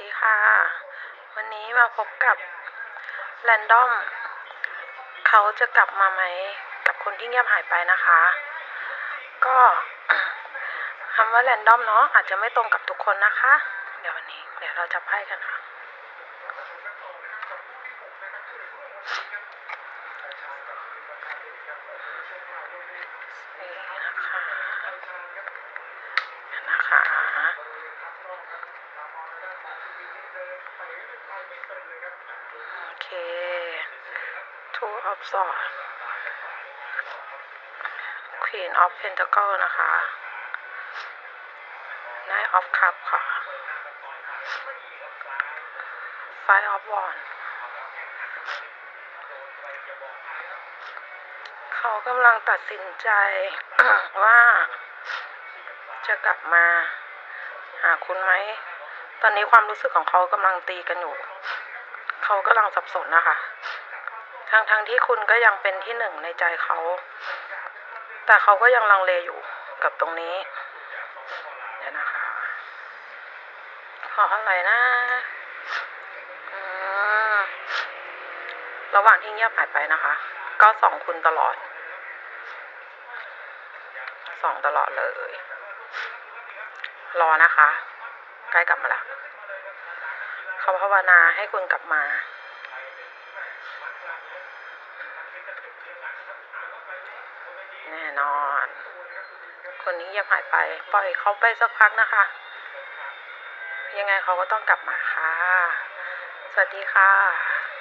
ดีค่ะ วันนี้มาพบกับแรนดอมเขาจะกลับมาไหม กับคนที่เงียบหายไปนะคะ ก็คำว่าแรนดอมเนาะอาจจะไม่ตรงกับทุกคนนะคะ เดี๋ยววันนี้ เดี๋ยวเราจะไพ่กันค่ะ นี่นะคะนะคะ โอเค two of swords queen of pentacle นะคะ nine of cup ค่ะ five of wands เขากำลังตัดสินใจว่าจะกลับมาหาคุณไหม ตอนนี้ความรู้สึกของเขากำลังตีกันอยู่ เขากำลังสับสนนะคะทั้งทั้งๆที่คุณก็ยังเป็นที่หนึ่งในใจเขา แต่เขาก็ยังลังเลอยู่กับตรงนี้ เดี๋ยวนะคะขออะไรนะระหว่างที่เงียบหายไปนะคะ ก็สองคุณตลอดสองตลอดเลย รอนะคะ ใกล้กลับมาแล้ว เขาภาวนาให้คุณกลับมา แน่นอน คนนี้เงียบหายไป ปล่อยเขาไปสักพักนะคะ ยังไงเขาก็ต้องกลับมาค่ะ สวัสดีค่ะ